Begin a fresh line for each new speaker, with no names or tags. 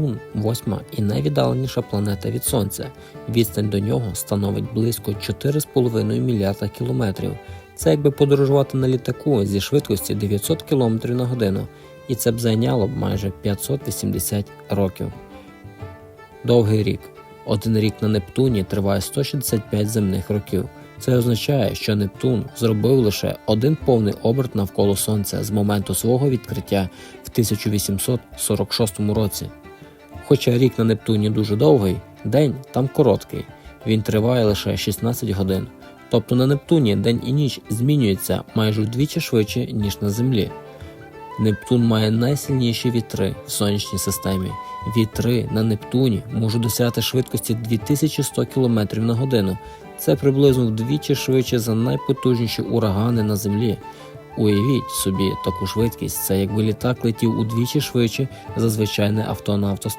Нептун восьма і найвіддаленіша планета від Сонця. Відстань до нього становить близько 4,5 мільярда кілометрів. Це якби подорожувати на літаку зі швидкості 900 км на годину, і це б зайняло б майже 580 років. Довгий рік. Один рік на Нептуні триває 165 земних років. Це означає, що Нептун зробив лише один повний оберт навколо Сонця з моменту свого відкриття в 1846 році. Хоча рік на Нептуні дуже довгий, день там короткий, він триває лише 16 годин. Тобто на Нептуні день і ніч змінюються майже вдвічі швидше, ніж на Землі. Нептун має найсильніші вітри в сонячній системі. Вітри на Нептуні можуть досягати швидкості 2100 км на годину. Це приблизно вдвічі швидше за найпотужніші урагани на Землі. Уявіть собі таку швидкість, це якби літак летів удвічі швидше за звичайне авто на автостраді.